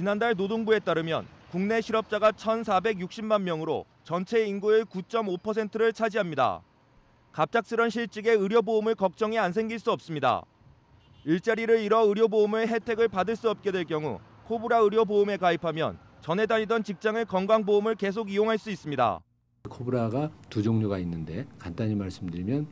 지난달 노동부에 따르면 국내 실업자가 1,460만 명으로 전체 인구의 9.5%를 차지합니다. 갑작스런 실직에 의료보험을 걱정이 안 생길 수 없습니다. 일자리를 잃어 의료보험의 혜택을 받을 수 없게 될 경우 코브라 의료보험에 가입하면 전에 다니던 직장의 건강보험을 계속 이용할 수 있습니다. 코브라가 두 종류가 있는데 간단히 말씀드리면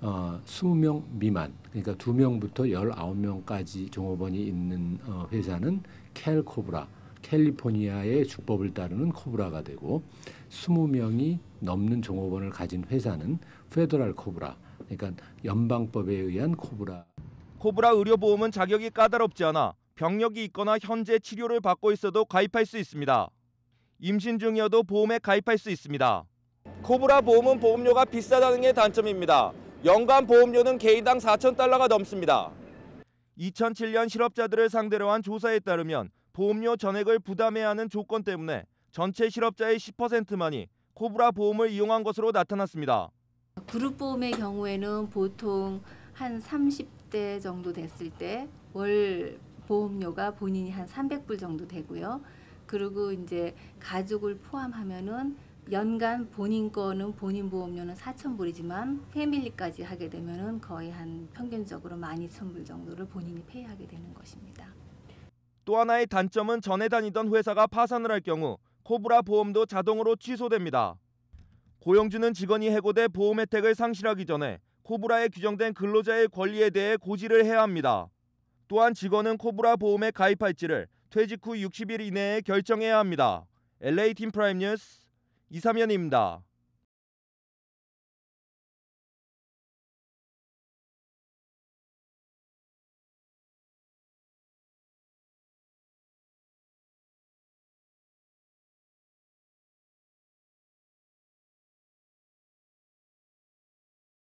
어, 20명 미만 그러니까 2명부터 19명까지 종업원이 있는 어, 회사는 켈 코브라 캘리포니아의 주법을 따르는 코브라가 되고 20명이 넘는 종업원을 가진 회사는 페더럴 코브라 그러니까 연방법에 의한 코브라 코브라 의료보험은 자격이 까다롭지 않아 병력이 있거나 현재 치료를 받고 있어도 가입할 수 있습니다. 임신 중이어도 보험에 가입할 수 있습니다. 코브라 보험은 보험료가 비싸다는 게 단점입니다. 연간 보험료는 개인당 4,000달러가 넘습니다. 2007년 실업자들을 상대로 한 조사에 따르면 보험료 전액을 부담해야 하는 조건 때문에 전체 실업자의 10%만이 코브라 보험을 이용한 것으로 나타났습니다. 그룹 보험의 경우에는 보통 한 30대 정도 됐을 때 월 보험료가 본인이 한 300불 정도 되고요. 그리고 이제 가족을 포함하면은 연간 본인 거는 본인 보험료는 4,000불이지만 패밀리까지 하게 되면은 거의 한 평균적으로 12,000불 정도를 본인이 페이하게 되는 것입니다. 또 하나의 단점은 전에 다니던 회사가 파산을 할 경우 코브라 보험도 자동으로 취소됩니다. 고용주는 직원이 해고돼 보험 혜택을 상실하기 전에 코브라에 규정된 근로자의 권리에 대해 고지를 해야 합니다. 또한 직원은 코브라 보험에 가입할지를 퇴직 후 60일 이내에 결정해야 합니다. LA 팀 프라임 뉴스 이삼현입니다.